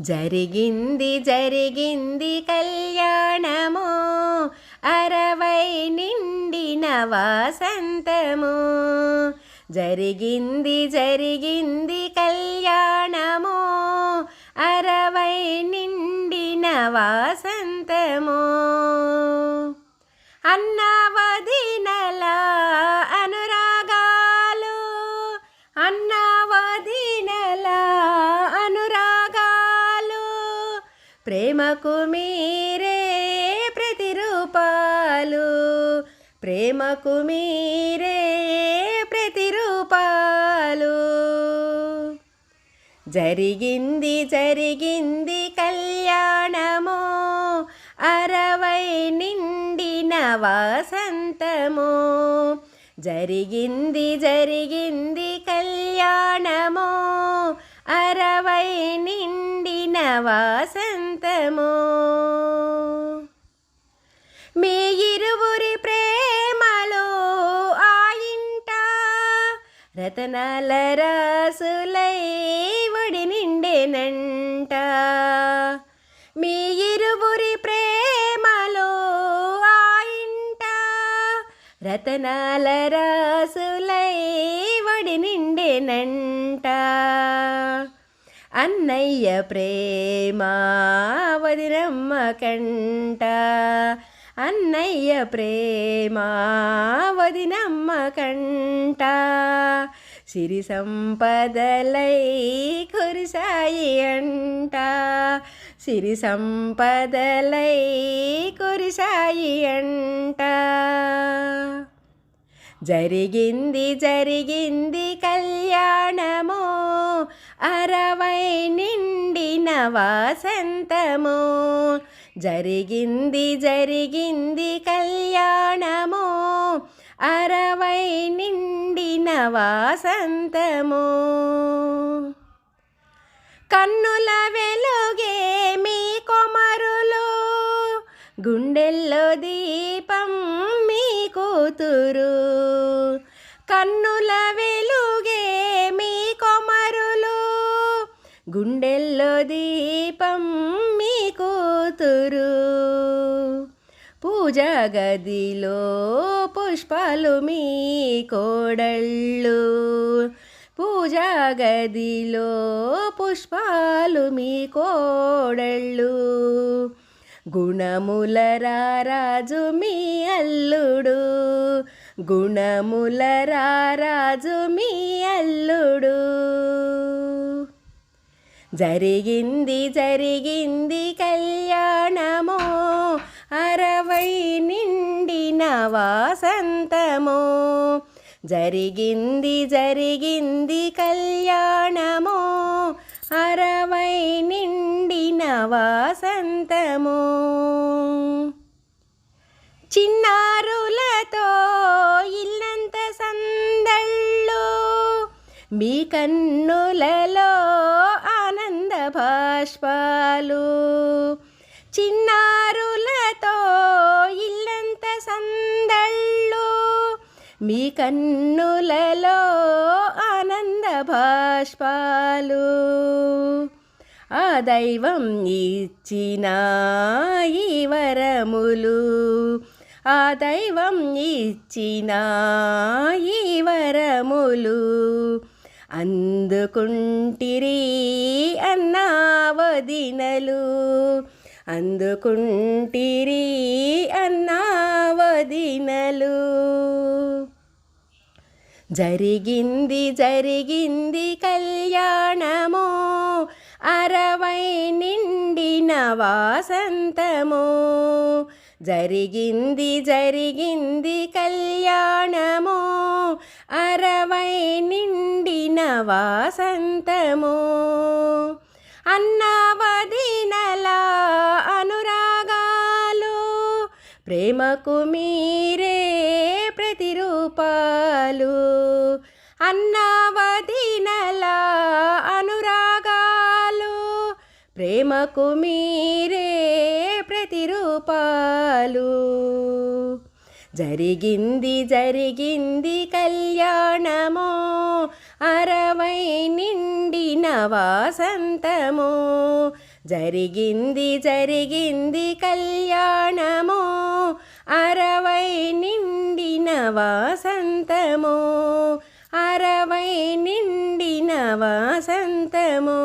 జరిగింది జరిగింది కళ్యాణము. అరవై నిండిన వాసంతము. జరిగింది జరిగింది కళ్యాణము. అరవై నిండిన వాసంతము. అన్నా ప్రేమకు మీరే ప్రతిరూపాలు. ప్రేమకు మీరే ప్రతిరూపాలు. జరిగింది జరిగింది కళ్యాణము. అరవై నిండిన వాసంతము. జరిగింది జరిగింది కళ్యాణము. అరవై నిండిన అంతము మీ ఇరువురి ప్రేమలో ఆ ఇంట రతనాల రాసులై ఒడి నిండెనంట. మీ ఇరువురి ప్రేమలో ఆ ఇంట రతనాల రాసులై ఒడి నిండెనంట. అన్నయ్య ప్రేమ వదినమ్మ కంట. అన్నయ్య ప్రేమ వదినమ్మ కంట. సిరి సంపదలై కురిసాయి అంట. సిరి సంపదలై కురిసాయి అంట. జరిగింది జరిగింది కళ్యాణమో అరవై నిండిన వాసంతము. జరిగింది జరిగింది కళ్యాణము. అరవై నిండిన వాసంతము. కన్నుల వెలుగే మీ కొమరులు. గుండెల్లో దీపం మీ కూతురు. కన్నుల వెలుగే గుండెల్లో దీపం మీ కూతురు. పూజ గదిలో పుష్పాలు మీ కోడళ్ళు. పూజ గదిలో పుష్పాలు మీ కోడళ్ళు. గుణముల రారాజు మీ అల్లుడు. గుణముల రారాజు మీ అల్లుడు. జరిగింది జరిగింది కళ్యాణము. అరవై నిండిన వాసంతము. జరిగింది జరిగింది కళ్యాణము. అరవై నిండిన వాసంతము. చిన్నారులతో ఇల్లంత సందళ్ళు మీ కన్నులలో భాష్పాలు చిన్నారులతో ఇల్లంత సందళ్ళు. మీ కన్నులలో ఆనంద భాష్పాలు ఆ దైవం ఇచ్చిన ఈ వరములు. ఆ దైవం ఇచ్చిన ఈ వరములు. అందుకుంటిరి వదినలు అందుకుంటిరి అన్నా వదినలు జరిగింది జరిగింది కళ్యాణము అరవై నిండిన వాసంతము. జరిగింది జరిగింది కళ్యాణము అరవై నిండిన వాసంతము. ప్రేమకు మీరే ప్రతిరూపాలు. అన్నవదినలా అనురాగాలు. ప్రేమకు మీరే ప్రతిరూపాలు. జరిగింది జరిగింది కళ్యాణము. అరవై నిండిన వాసంతము. జరిగింది జరిగింది కళ్యాణమో అరవై నిండిన వాసంతమో అరవై నిండిన వాసంతమో.